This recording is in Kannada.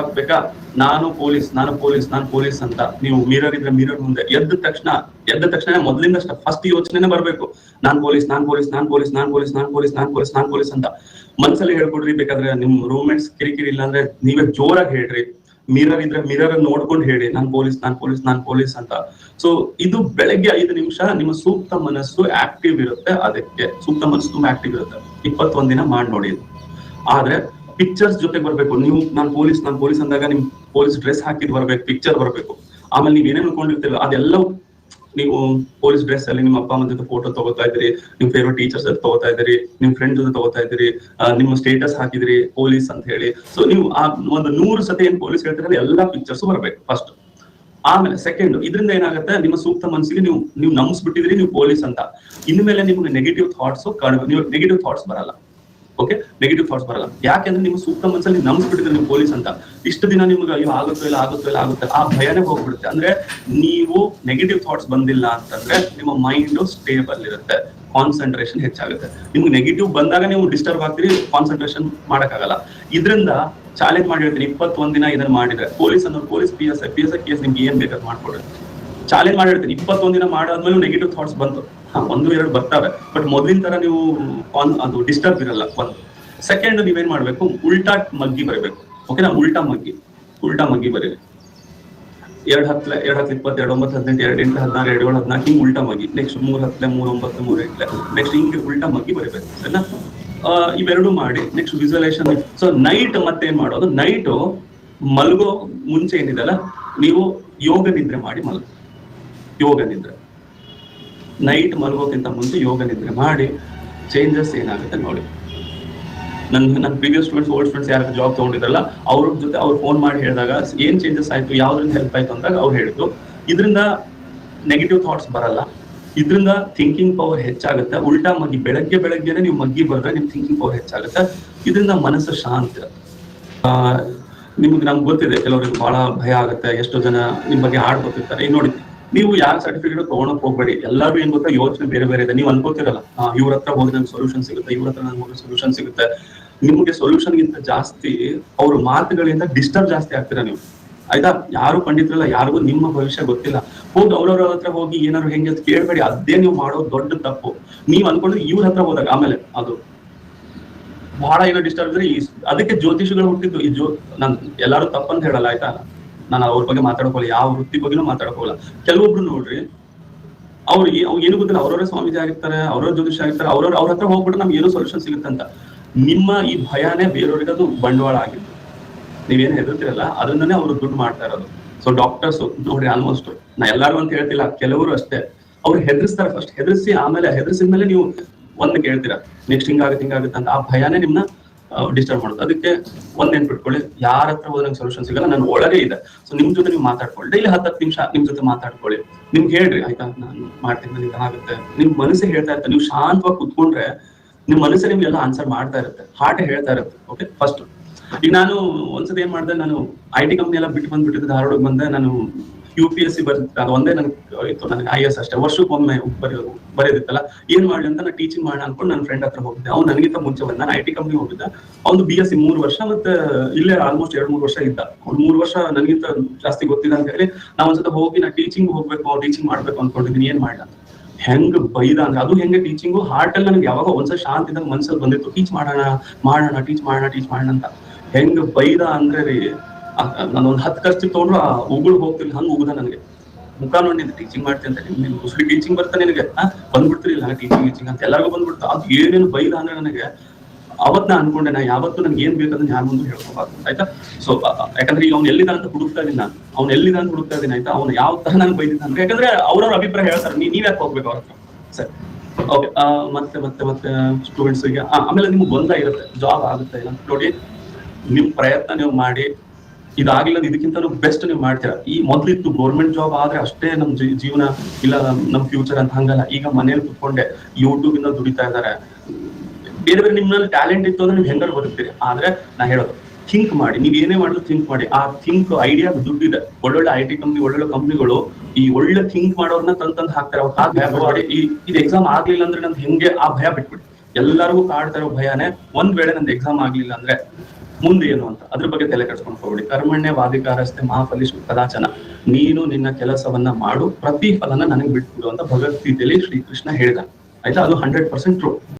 ಆಗ್ಬೇಕಾ ನಾನು ಪೊಲೀಸ್ ನಾನು ಪೊಲೀಸ್ ನಾನು ಪೊಲೀಸ್ ಅಂತ. ನೀವು ಮಿರರ್ ಇದ್ರೆ ಮಿರರ್ ಮುಂದೆ ಎದ್ದ ತಕ್ಷಣ ಎದ್ದ ತಕ್ಷಣ ಮೊದಲಿಂದ ಫಸ್ಟ್ ಯೋಚನೆ ಬರಬೇಕು. ನಾನ್ ಪೊಲೀಸ್ ನಾನ್ ಪೊಲೀಸ್ ನಾನ್ ಪೊಲೀಸ್ ನಾನ್ ಪೊಲೀಸ್ ನಾನ್ ಪೊಲೀಸ್ ನಾನ್ ಪೊಲೀಸ್ ನಾನ್ ಪೊಲೀಸ್ ಅಂತ ಮನ್ಸಲ್ಲಿ ಹೇಳ್ಕೊಡ್ರಿ. ಬೇಕಾದ್ರೆ ನಿಮ್ ರೂಮ್ಮೇಟ್ಸ್ ಕಿರಿಕಿರಿ ಇಲ್ಲ ಅಂದ್ರೆ ನೀವೇ ಜೋರಾಗಿ ಹೇಳ್ರಿ. ಮಿರರ್ ಇದ್ರೆ ಮಿರರ್ ನೋಡ್ಕೊಂಡು ಹೇಳಿ. ನಾನ್ ಪೊಲೀಸ್ ನಾನ್ ಪೊಲೀಸ್ ನಾನ್ ಪೊಲೀಸ್ ಅಂತ. ಸೊ ಇದು ಬೆಳಗ್ಗೆ ಐದು ನಿಮಿಷ ನಿಮ್ಮ ಸೂಕ್ತ ಮನಸ್ಸು ಆಕ್ಟಿವ್ ಇರುತ್ತೆ ಅದಕ್ಕೆ. ಸೂಕ್ತ ಮನಸ್ಸು ತುಂಬಾ ಆಕ್ಟಿವ್ ಇರುತ್ತೆ. ಇಪ್ಪತ್ತೊಂದ್ ದಿನ ಮಾಡಿ ನೋಡಿ ಆದ್ರೆ ಪಿಕ್ಚರ್ಸ್ ಜೊತೆ ಬರಬೇಕು. ನೀವು ನಾನು ಪೊಲೀಸ್ ನಾನು ಪೊಲೀಸ್ ಅಂದಾಗ ನಿಮ್ ಪೊಲೀಸ್ ಡ್ರೆಸ್ ಹಾಕಿದ್ ಬರ್ಬೇಕು ಪಿಕ್ಚರ್ ಬರಬೇಕು. ಆಮೇಲೆ ನೀವ್ ಏನೇನು ಅನ್ಕೊಂಡಿರ್ತೀರ ಅದೆಲ್ಲ ನೀವು ಪೊಲೀಸ್ ಡ್ರೆಸ್ ಅಲ್ಲಿ ನಿಮ್ಮ ಅಪ್ಪ ಅಮ್ಮ ಜೊತೆ ಫೋಟೋ ತಗೋತಾ ಇದ್ರಿ, ನಿಮ್ ಫೇವ್ರೆಟ್ ಟೀಚರ್ಸ್ ಜೊತೆ ತಗೋತಾ ಇದ್ರಿ, ನಿಮ್ ಫ್ರೆಂಡ್ ಜೊತೆ ತಗೋತಾ ಇದ್ರಿ ನಿಮ್ಮ ಸ್ಟೇಟಸ್ ಹಾಕಿದ್ರಿ ಪೊಲೀಸ್ ಅಂತ ಹೇಳಿ. ಸೊ ನೀವು ಆ ಒಂದು ನೂರು ಸತಿ ಏನ್ ಪೊಲೀಸ್ ಹೇಳ್ತಾರೆ ಎಲ್ಲಾ ಪಿಕ್ಚರ್ಸ್ ಬರ್ಬೇಕು ಫಸ್ಟ್ ಆಮೇಲೆ ಸೆಕೆಂಡ್ ಇದರಿಂದ ಏನಾಗುತ್ತೆ, ನಿಮ್ಮ ಸೂಕ್ತ ಮನಸ್ಸಿಗೆ ನೀವು ನೀವು ನಂಬಿಸ್ಬಿಟ್ಟಿದ್ರಿ, ನೀವು ಪೊಲೀಸ್ ಅಂತ. ಇನ್ಮೇಲೆ ನಿಮ್ಗೆ ನೆಗೆಟಿವ್ ಥಾಟ್ಸ್ ನೀವು ನೆಗೆಟಿವ್ ಥಾಟ್ಸ್ ಬರಲ್ಲ. ಓಕೆ? ನೆಗೆಟಿವ್ ಥಾಟ್ಸ್ ಬರಲ್ಲ. ಯಾಕೆಂದ್ರೆ ನಿಮ್ಮ ಸೂಕ್ತ ಮನಸ್ಸಲ್ಲಿ ನಂಬಿಸ್ಬಿಟ್ಟಿದ್ರೆ ನೀವು ಪೊಲೀಸ್ ಅಂತ. ಇಷ್ಟು ದಿನ ನಿಮ್ಗೆ ಅಯ್ಯೋ ಆಗುತ್ತೋ ಇಲ್ಲ ಆಗುತ್ತೋ ಇಲ್ಲ ಆಗುತ್ತೆ. ಆ ಭಯನೇ ಹೋಗ್ಬಿಡುತ್ತೆ. ಅಂದ್ರೆ ನೀವು ನೆಗೆಟಿವ್ ಥಾಟ್ಸ್ ಬಂದಿಲ್ಲ ಅಂತಂದ್ರೆ ನಿಮ್ಮ ಮೈಂಡ್ ಸ್ಟೇಬಲ್ ಇರುತ್ತೆ. ಕಾನ್ಸಂಟ್ರೇಷನ್ ಹೆಚ್ಚಾಗುತ್ತೆ. ನಿಮ್ಗೆ ನೆಗೆಟಿವ್ ಬಂದಾಗ ನೀವು ಡಿಸ್ಟರ್ಬ್ ಆಗ್ತೀರಿ ಕಾನ್ಸಂಟ್ರೇಷನ್ ಮಾಡಕ್ಕಾಗಲ್ಲ. ಇದರಿಂದ ಚಾಲೆಂಜ್ ಮಾಡಿ ಹೇಳ್ತೀನಿ. ಇಪ್ಪತ್ತೊಂದ್ ದಿನ ಇದನ್ನ ಮಾಡಿದ್ರೆ ಪೊಲೀಸ್ ಅಂದ್ರೆ police P S I P S I case ನಿಮ್ಗೆ ಏನ್ ಬೇಕಾದ್ರೆ ಮಾಡ್ಕೊಡ್ರಿ. ಚಾಲೆಂಜ್ ಮಾಡಿ ಹೇಳ್ತೀನಿ. ಇಪ್ಪತ್ತೊಂದ್ ದಿನ ಮಾಡಾದ್ಮೇಲೆ ನೆಗೆಟಿವ್ ಥಾಟ್ಸ್ ಬಂತು. ಒಂದು, ಎರಡು ಬರ್ತವೆ. ಬಟ್ ಮೊದಲಿನ ತರ ನೀವು ಆನ್ ಅದು ಡಿಸ್ಟರ್ಬ್ ಇರಲ್ಲ, ಒಂದು. ಸೆಕೆಂಡ್ ನೀವೇನ್ ಮಾಡ್ಬೇಕು, ಉಲ್ಟಾ ಮಗ್ಗಿ ಬರಬೇಕು. ಓಕೆನಾ ಉಲ್ಟಾ ಮಗ್ಗಿ ಉಲ್ಟಾ ಮಗ್ಗಿ ಬರೀರಿ. ಎರಡ್ ಹತ್ಲೆ, ಎರಡ್ ಹತ್ತು ಇಪ್ಪತ್ತು, ಎರಡು ಒಂಬತ್ತು, ಹದಿನೆಂಟು, ಎರಡು ಎಂಟು, ಹದಿನಾರು, ಎರಡು ಏಳು, ಹದಿನಾಲ್ಕು, ಹಿಂಗ್ ಉಲ್ಟಾ ಮಗ್ಗಿ. ನೆಕ್ಸ್ಟ್ ಮೂರ್ ಹತ್ತಲೆ ಮೂರ್ ಒಂಬತ್ತು, ಮೂರ್ ಎಂಟ್ಲೆ. ನೆಕ್ಸ್ಟ್ ಹಿಂಗೆ ಉಲ್ಟಾ ಮಗ್ಗಿ ಬರೀಬೇಕು, ಸರಿನಾ? ಇವೆರಡು ಮಾಡಿ ನೆಕ್ಸ್ಟ್ ವಿಜುವಲೈಸೇಷನ್ ಸೊ ನೈಟ್ ಮತ್ತೆ ಏನ್ ಮಾಡೋದು? ನೈಟ್ ಮಲಗೋ ಮುಂಚೆ ಏನಿದೆಲ್ಲ ನೀವು ಯೋಗ ನಿದ್ರೆ ಮಾಡಿ ಮಲಗು. ಯೋಗ ನಿದ್ರೆ. ನೈಟ್ ಮಲಗೋಕ್ಕಿಂತ ಮುಂಚೆ ಯೋಗ ನಿದ್ರೆ ಮಾಡಿ ಚೇಂಜಸ್ ಏನಾಗುತ್ತೆ ನೋಡಿ. ನನ್ನ ನನ್ನ ಪ್ರೀವಿಯಸ್ ಸ್ಟೂಡೆಂಟ್ಸ್ ಓಲ್ಡ್ ಸ್ಟೂಡೆಂಟ್ಸ್ ಯಾರು ಜಾಬ್ ತಗೊಂಡಿದ್ರಲ್ಲ ಅವ್ರ ಜೊತೆ ಅವ್ರು ಫೋನ್ ಮಾಡಿ ಹೇಳಿದಾಗ, ಏನ್ ಚೇಂಜಸ್ ಆಯ್ತು, ಯಾವ್ದ್ರಿಂದ ಹೆಲ್ಪ್ ಆಯ್ತು ಅಂದಾಗ ಅವ್ರು ಹೇಳಿದ್ರು ಇದರಿಂದ ನೆಗೆಟಿವ್ ಥಾಟ್ಸ್ ಬರಲ್ಲ. ಇದರಿಂದ ಥಿಂಕಿಂಗ್ ಪವರ್ ಹೆಚ್ಚಾಗುತ್ತೆ. ಉಲ್ಟಾ ಮಗ್ಗಿ, ಬೆಳಗ್ಗೆ ಬೆಳಗ್ಗೆನೆ ನೀವು ಮಗ್ಗಿ ಬಂದ್ರೆ ನಿಮ್ ಥಿಂಕಿಂಗ್ ಪವರ್ ಹೆಚ್ಚಾಗುತ್ತೆ. ಇದರಿಂದ ಮನಸ್ಸು ಶಾಂತಿ. ನಿಮ್ಗೆ ನಮ್ಗೆ ಗೊತ್ತಿದೆ, ಕೆಲವರಿಗೆ ಬಹಳ ಭಯ ಆಗುತ್ತೆ, ಎಷ್ಟೋ ಜನ ನಿಮ್ ಬಗ್ಗೆ ಹಾಡ್ ಈಗ ನೋಡಿ ನೀವು ಯಾರ ಸರ್ಟಿಫಿಕೇಟ್ ತಗೊಳಕ್ ಹೋಗ್ಬೇಡಿ. ಎಲ್ಲರೂ ಏನ್ ಗೊತ್ತಾ ಯೋಚನೆ ಬೇರೆ ಬೇರೆ ಇದೆ. ನೀವು ಅನ್ಕೋತಿರಲ್ಲ. ಇವ್ರ ಹತ್ರ ಹೋದ್ರೆ ನಂಗೆ ಸೊಲ್ಯೂಷನ್ ಸಿಗುತ್ತೆ, ಇವ್ರ ಹತ್ರ ಹೋಗಿ ಸೊಲ್ಯೂಷನ್ ಸಿಗುತ್ತೆ. ನಿಮ್ಗೆ ಸೊಲ್ಯೂಷನ್ ಗಿಂತ ಜಾಸ್ತಿ ಅವ್ರ ಮಾತುಗಳಿಂದ ಡಿಸ್ಟರ್ಬ್ ಜಾಸ್ತಿ ಆಗ್ತೀರಾ ನೀವು? ಆಯ್ತಾ? ಯಾರು ಪಂಡಿತರಲ್ಲ, ಯಾರಿಗೂ ನಿಮ್ಮ ಭವಿಷ್ಯ ಗೊತ್ತಿಲ್ಲ. ಹೋಗಿ ಅವ್ರವ್ರ ಹತ್ರ ಹೋಗಿ ಏನಾದ್ರು ಹೆಂಗೆ ಅಂತ ಕೇಳ್ಬೇಡಿ. ಅದೇ ನೀವು ಮಾಡೋ ದೊಡ್ಡ ತಪ್ಪು. ನೀವ್ ಅನ್ಕೊಂಡ್ರೆ ಇವ್ರ ಹತ್ರ ಹೋದಾಗ, ಆಮೇಲೆ ಅದು. ಬಹಳ ಏನೋ ಡಿಸ್ಟರ್ಬ್ ಇದ್ರೆ ಅದಕ್ಕೆ ಜ್ಯೋತಿಷಿಗಳು ಹುಟ್ಟಿದ್ದು. ಈ ಜ್ಯೋ ನಾನು ಎಲ್ಲಾರು ತಪ್ಪಂತ ಹೇಳಲ್ಲ, ಆಯ್ತಾ? ನಾನು ಅವ್ರ ಬಗ್ಗೆ ಮಾತಾಡ್ಕೊಳ್ಳಿ ಯಾವ ವೃತ್ತಿ ಬಗ್ಗೆನೂ ಮಾತಾಡ್ಕೊಳ್ಳಲ್ಲ. ಕೆಲವೊಬ್ರು ನೋಡ್ರಿ ಅವ್ರಿಗೆ ಅವ್ರು ಏನು ಗೊತ್ತಿಲ್ಲ, ಅವ್ರವ್ರ ಸ್ವಾಮೀಜಿ ಆಗಿರ್ತಾರೆ, ಅವ್ರವ್ರ ಜ್ಯೋತಿಷ ಆಗಿರ್ತಾರೆ, ಅವ್ರವ್ರ ಅವ್ರ ಹತ್ರ ಹೋಗ್ಬಿಟ್ಟು ನಮ್ಗೆ ಏನೋ ಸೊಲ್ಯೂಷನ್ ಸಿಗುತ್ತಂತ ನಿಮ್ಮ ಈ ಭಯನೇ ಬೇರೆಯವ್ರಿಗೆ ಅದು ಬಂಡವಾಳ ಆಗಿತ್ತು ನೀವೇನು ಹೆದರ್ತಿರಲ್ಲ, ಅದನ್ನೇ ಅವರು ದುಡ್ಡು ಮಾಡ್ತಾ ಇರೋದು. ಸೊ ಡಾಕ್ಟರ್ಸ್ ನೋಡ್ರಿ ಆಲ್ಮೋಸ್ಟ್ ನಾ ಎಲ್ಲಾರು ಅಂತ ಹೇಳ್ತಿಲ್ಲ, ಕೆಲವರು ಅಷ್ಟೇ. ಅವ್ರು ಹೆದರ್ಸ್ತಾರೆ ಫಸ್ಟ್ ಹೆದರ್ಸಿ ಆಮೇಲೆ ಹೆದರ್ಸಿದ ಮೇಲೆ ನೀವು ಒಂದ್ ಕೇಳ್ತೀರಾ ನೆಕ್ಸ್ಟ್ ಹಿಂಗಾಗುತ್ತೆ ಹಿಂಗಾಗುತ್ತೆ ಅಂತ. ಆ ಭಯನೇ ನಿಮ್ನ ಡಿಸ್ಟರ್ಬ್ ಮಾಡುತ್ತೆ. ಅದಕ್ಕೆ ಒಂದ್ ನೆನ್ಪಿಟ್ಕೊಳ್ಳಿ, ಯಾರ ಹತ್ರ ಹೋದ್ರೆ ಸೊಲ್ಯೂಷನ್ ಸಿಗಲ್ಲ, ನಾನು ಒಳಗೆ ಇದೆ. ಸೊ ನಿಮ್ ಜೊತೆ ನೀವು ಮಾತಾಡ್ಕೊಳ್ಳಿ. ಡೈಲಿ ಹತ್ತು ಹತ್ತು ನಿಮಿಷ ನಿಮ್ ಜೊತೆ ಮಾತಾಡ್ಕೊಳ್ಳಿ. ನಿಮ್ಗೆ ಹೇಳ್ರಿ, ಆಯ್ತಾ, ನಾನು ಮಾಡ್ತೀನಿ ನನಗೆ ಆಗುತ್ತೆ ನಿಮ್ ಮನಸ್ಸೇ ಹೇಳ್ತಾ ಇರುತ್ತೆ. ನೀವು ಶಾಂತವಾಗಿ ಕುತ್ಕೊಂಡ್ರೆ ನಿಮ್ ಮನಸ್ಸೇ ನಿಮ್ಗೆಲ್ಲ ಆನ್ಸರ್ ಮಾಡ್ತಾ ಇರುತ್ತೆ. ಹಾರ್ಟ್ ಹೇಳ್ತಾ ಇರುತ್ತೆ. ಓಕೆ ಫಸ್ಟ್ ಈಗ ನಾನು ಒಂದ್ಸತಿ ಏನ್ ಮಾಡ್ದೆ, ನಾನು ಐ ಟಿ ಕಂಪ್ನಿ ಎಲ್ಲ ಬಿಟ್ಟು ಬಂದ್ಬಿಟ್ಟಿದ್ದೆ ಧಾರವಾಡಕ್ಕೆ ಬಂದೆ. ನಾನು ಯು ಪಿ ಎಸ್ ಸಿ ಬರ್ತಿತ್ತು ಅದು ಒಂದೇ ನನಗೆ ಇತ್ತು. ನನಗೆ ಐ ಎಸ್ ಅಷ್ಟೇ. ವರ್ಷಕ್ಕೊಮ್ಮೆ ಬರೆಯೋದು ಬರೆಯೋದಿತ್ತಲ್ಲ. ಏನ್ ಮಾಡ್ಲಿ ಅಂತ ನಾನು ಟೀಚಿಂಗ್ ಮಾಡೋಣ ಅನ್ಕೊಂಡು ನನ್ನ ಫ್ರೆಂಡ್ ಹತ್ರ ಹೋಗಿದ್ದೆ. ಅವ್ನು ನನಗಿಂತ ಮುಂಚೆ ಬಂದ. ನಾನು ಐ ಟಿ ಕಂಪ್ನಿ ಹೋಗಿದ್ದೆ. ಅವ್ನು ಬಿ ಎಸ್ ಸಿ ಮೂರು ವರ್ಷ ಮತ್ತೆ ಇಲ್ಲೇ ಆಲ್ಮೋಸ್ಟ್ ಎರಡು, ಮೂರು ವರ್ಷ ಇದ್ದ. ಅವ್ನು ಮೂರು ವರ್ಷ ನನಗಿಂತ ಜಾಸ್ತಿ ಗೊತ್ತಿಲ್ಲ ಅಂತ ಹೇಳಿ ನಾ ಒಂದ್ಸತ ಹೋಗಿ ನಾ ಟೀಚಿಂಗ್ ಹೋಗ್ಬೇಕು ಟೀಚಿಂಗ್ ಮಾಡ್ಬೇಕು ಅನ್ಕೊಂಡಿದ್ದೀನಿ. ಏನ್ ಮಾಡ್ಲಾ ಹೆಂಗ್ ಬೈದ ಅಂದ್ರೆ ಅದು ಹೆಂಗೆ ಟೀಚಿಂಗು ಹಾರ್ಟ್ ಅಲ್ಲಿ ನನಗೆ ಯಾವಾಗ ಒಂದ್ಸಲ ಶಾಂತಿ ಇದ್ದಂಗೆ ಮನ್ಸಲ್ಲಿ ಬಂದಿತ್ತು. ಟೀಚ್ ಮಾಡೋಣ ಮಾಡೋಣ ಟೀಚ್ ಮಾಡೋಣ ಟೀಚ್ ಮಾಡೋಣ ಅಂತ. ಹೆಂಗ್ ಬೈದ ಅಂದ್ರೆ ರೀ ನಾನು ಒಂದು ಹತ್ತು ಖರ್ಚು ತೊಗೊಂಡ್ರು ಆ ಉಗುಳು ಹೋಗ್ತಿಲ್ಲ ಹಂಗ ಉಗುದ ನನಗೆ. ಮುಖ ನೋಡಿ ಟೀಚಿಂಗ್ ಮಾಡ್ತೀನಿ ಅಂತ ನಿಮ್ಗೆ ಮುಸ್ಲಿ ಟೀಚಿಂಗ್ ಬರ್ತಾ ನಿನಗೆ? ಬಂದ್ಬಿಡ್ತಿರ್ಲಿಲ್ಲ ಟೀಚಿಂಗ್ ಟೀಚಿಂಗ್ ಅಂತ ಎಲ್ಲರಿಗೂ ಬಂದ್ಬಿಡ್ತು. ಅದು ಏನೇನು ಬೈದ ಅಂದ್ರೆ ನನಗೆ ಅವತ್ ನಾ ಅನ್ಕೊಂಡೆ, ನಾ ಯಾವತ್ತು ನನ್ಗೆ ಏನ್ ಬೇಕಂದ್ರೆ ಯಾರು ಮುಂದೆ ಹೇಳ್ಕೊಬಾರ್ದು ಆಯ್ತಾ? ಸೊ ಯಾಕಂದ್ರೆ ಈಗ ಅವ್ನು ಎಲ್ಲಿದ ಅಂತ ಹುಡುಕ್ತಾ ಇದೀನಿ ನಾನು. ಅವ್ನು ಎಲ್ಲಿದ ಅಂತ ಹುಡುಕ್ತಾ ಇದೀನಿ, ಆಯ್ತಾ? ಅವ್ನು ಯಾವ ತರ ನಾನು ಬೈದಿದ್ದ ಅಂದ್ರೆ, ಯಾಕಂದ್ರೆ ಅವ್ರವ್ರ ಅಭಿಪ್ರಾಯ ಹೇಳ್ತಾರೆ, ನೀ ನೀವ್ ಯಾಕೆ ಹೋಗ್ಬೇಕು ಅವ್ರ ಸರಿ. ಓಕೆ ಮತ್ತೆ ಮತ್ತೆ ಮತ್ತೆ ಸ್ಟೂಡೆಂಟ್ಸ್ಗೆ ಆಮೇಲೆ ನಿಮ್ಗೆ ಗೊಂದ ಇರುತ್ತೆ ಜಾಬ್ ಆಗುತ್ತೆ ನೋಡಿ, ನಿಮ್ ಪ್ರಯತ್ನ ನೀವು ಮಾಡಿ ಇದಾಗಿಲ್ಲ ಇದಕ್ಕಿಂತ ಬೆಸ್ಟ್ ನೀವು ಮಾಡ್ತೀರಾ. ಈ ಮೊದ್ಲಿತ್ತು ಗೌರ್ಮೆಂಟ್ ಜಾಬ್ ಆದ್ರೆ ಅಷ್ಟೇ ನಮ್ ಜೀವನ ಇಲ್ಲ, ನಮ್ ಫ್ಯೂಚರ್ ಅಂತ ಹಂಗಲ್ಲ. ಈಗ ಮನೇಲಿ ಕುತ್ಕೊಂಡೆ ಯೂಟ್ಯೂಬ್ ಇಂದ ದುಡಿತಾ ಇದಾರೆ ಬೇರೆ ಬೇರೆ ನಿಮ್ಮಲ್ಲಿ ಟ್ಯಾಲೆಂಟ್ ಇತ್ತು ಅಂದ್ರೆ ನೀವು ಹೆಂಗಾರು ಬದುಕ್ತೀರಿ. ಆದ್ರೆ ನಾ ಹೇಳೋದು ಥಿಂಕ್ ಮಾಡಿ. ನೀವ್ ಏನೇ ಮಾಡಿದ್ರು ಥಿಂಕ್ ಮಾಡಿ. ಆ ಥಿಂಕ್ ಐಡಿಯಾ ದುಡ್ಡಿದೆ. ಒಳ್ಳೊಳ್ಳೆ ಐ ಟಿ ಕಂಪ್ನಿ ಒಳ್ಳೊಳ್ಳೆ ಕಂಪ್ನಿಗಳು ಈ ಒಳ್ಳೆ ಥಿಂಕ್ ಮಾಡೋರ್ನ ತಂದ್ ಹಾಕ್ತಾರೆ. ಆ ಭಯ ಮಾಡಿ ಈ, ಇದು ಎಕ್ಸಾಮ್ ಆಗ್ಲಿಲ್ಲ ಅಂದ್ರೆ ನಂದು ಹೆಂಗೆ ಆ ಭಯ ಬಿಟ್ಬಿಡಿ. ಎಲ್ಲರಿಗೂ ಕಾಡ್ತಾ ಇರೋ ಭಯನೇ ಒಂದ್ ವೇಳೆ ನಂದು ಎಕ್ಸಾಮ್ ಆಗ್ಲಿಲ್ಲ ಅಂದ್ರೆ ಮುಂದೆ ಏನು ಅಂತ, ಅದ್ರ ಬಗ್ಗೆ ತಲೆ ಕಟ್ಕೊಂಡು ಹೋಗ್ಬಿಡಿ. ಕರ್ಮಣ್ಯ ವಾದಿಕಾರಸ್ತೆ ಮಹಾಫಲಿಷು ಕದಾಚನ, ನೀನು ನಿನ್ನ ಕೆಲಸವನ್ನ ಮಾಡು ಪ್ರತಿ ಫಲನ ನನಗೆ ಬಿಟ್ಬಿಡು ಅಂತ ಭಗವದ್ಗೀತೆಯಲ್ಲಿ ಶ್ರೀಕೃಷ್ಣ ಹೇಳಿದ ಆಯ್ತಾ? ಅದು ಹಂಡ್ರೆಡ್ ಪರ್ಸೆಂಟ್ ಟ್ರೂ